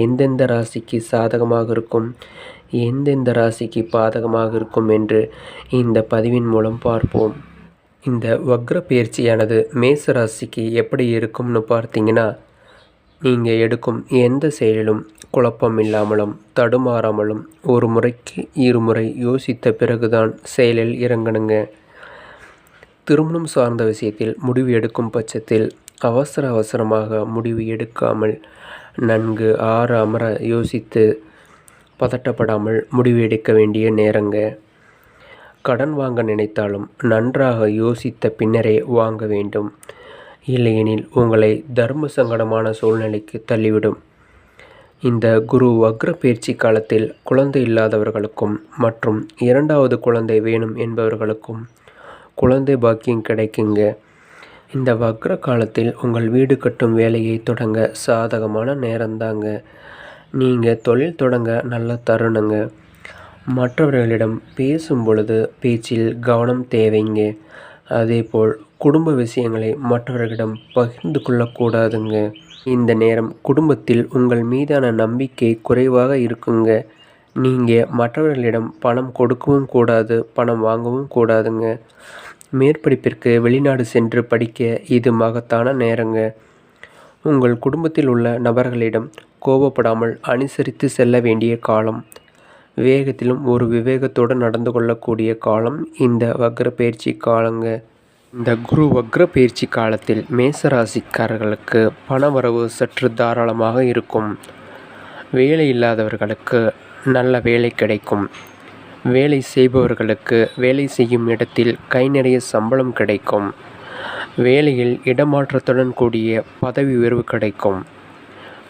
எந்தெந்த ராசிக்கு சாதகமாக இருக்கும் எந்தெந்த ராசிக்கு பாதகமாக இருக்கும் என்று இந்த பதிவின் மூலம் பார்ப்போம். இந்த வக்ர பயிற்சியானது மேச ராசிக்கு எப்படி இருக்கும்னு பார்த்தீங்கன்னா நீங்கள் எடுக்கும் எந்த செயலிலும் குழப்பம் இல்லாமலும் தடுமாறாமலும் ஒரு முறைக்கு இருமுறை யோசித்த பிறகுதான் செயலில் இறங்கணுங்க. திருமணம் சார்ந்த விஷயத்தில் முடிவு எடுக்கும் பட்சத்தில் அவசர அவசரமாக முடிவு எடுக்காமல் நன்கு ஆற அமர யோசித்து பதட்டப்படாமல் முடிவு எடுக்க வேண்டிய நேரங்க. கடன் வாங்க நினைத்தாலும் நன்றாக யோசித்த பின்னரே வாங்க வேண்டும். இல்லையெனில் உங்களை தர்ம சங்கடமான சூழ்நிலைக்கு தள்ளிவிடும். இந்த குரு வக்ர பயிற்சி காலத்தில் குழந்தை இல்லாதவர்களுக்கும் மற்றும் இரண்டாவது குழந்தை வேணும் என்பவர்களுக்கும் குழந்தை பாக்கியம் கிடைக்குங்க. இந்த வக்ர காலத்தில் உங்கள் வீடு கட்டும் வேலையை தொடங்க சாதகமான நேரம்தாங்க நீங்கள் தொழில் தொடங்க நல்ல தருணங்க. மற்றவர்களிடம் பேசும் பொழுது பேச்சில் கவனம் தேவைங்க. அதேபோல் குடும்ப விஷயங்களை மற்றவர்களிடம் பகிர்ந்து கொள்ளக்கூடாதுங்க. இந்த நேரம் குடும்பத்தில் உங்கள் மீதான நம்பிக்கை குறைவாக இருக்குங்க. நீங்கள் மற்றவர்களிடம் பணம் கொடுக்கவும் கூடாது பணம் வாங்கவும் கூடாதுங்க. மேற்படிப்பிற்கு வெளிநாடு சென்று படிக்க இது மகத்தான நேரங்க. உங்கள் குடும்பத்தில் உள்ள நபர்களிடம் கோபப்படாமல் அனுசரித்து செல்ல வேண்டிய காலம். வேகத்திலும் ஒரு விவேகத்தோடு நடந்து கொள்ளக்கூடிய காலம் இந்த வக்ர பயிற்சி காலங்க. இந்த குரு வக்ர பயிற்சி காலத்தில் மேசராசிக்காரர்களுக்கு பணவரவு சற்று தாராளமாக இருக்கும். வேலை இல்லாதவர்களுக்கு நல்ல வேலை கிடைக்கும். வேலை செய்பவர்களுக்கு வேலை செய்யும் இடத்தில் கை நிறைய சம்பளம் கிடைக்கும். வேலையில் இடமாற்றத்துடன் கூடிய பதவி உயர்வு கிடைக்கும்.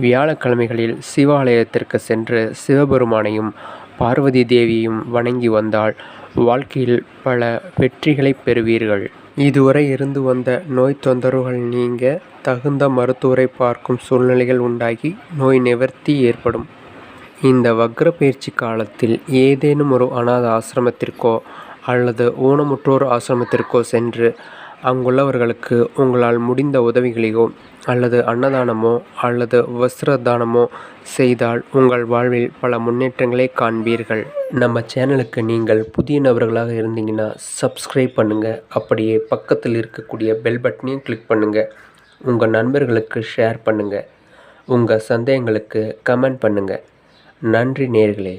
வியாழக்கிழமைகளில் சிவாலயத்திற்கு சென்று சிவபெருமானையும் பார்வதி தேவியையும் வணங்கி வந்தால் வாழ்க்கையில் பல வெற்றிகளை பெறுவீர்கள். இதுவரை இருந்து வந்த நோய் தொந்தரவுகள் நீங்க தகுந்த மருத்துவரை பார்க்கும் சூழ்நிலைகள் உண்டாகி நோய் நிவர்த்தி ஏற்படும். இந்த வக்ர பயிற்சி காலத்தில் ஏதேனும் ஒரு அநாத ஆசிரமத்திற்கோ அல்லது ஊனமுற்றோர் ஆசிரமத்திற்கோ சென்று அங்குள்ளவர்களுக்கு உங்களால் முடிந்த உதவிகளையோ அல்லது அன்னதானமோ அல்லது வஸ்திர தானமோ செய்தால் உங்கள் வாழ்வில் பல முன்னேற்றங்களை காண்பீர்கள். நம்ம சேனலுக்கு நீங்கள் புதிய நபர்களாக இருந்தீங்கன்னா சப்ஸ்கிரைப் பண்ணுங்கள் அப்படியே பக்கத்தில் இருக்கக்கூடிய பெல் பட்டனையும் கிளிக் பண்ணுங்கள் உங்கள் நண்பர்களுக்கு ஷேர் பண்ணுங்கள் உங்கள் சந்தேகங்களுக்கு கமெண்ட் பண்ணுங்கள் நன்றி நேர்களே.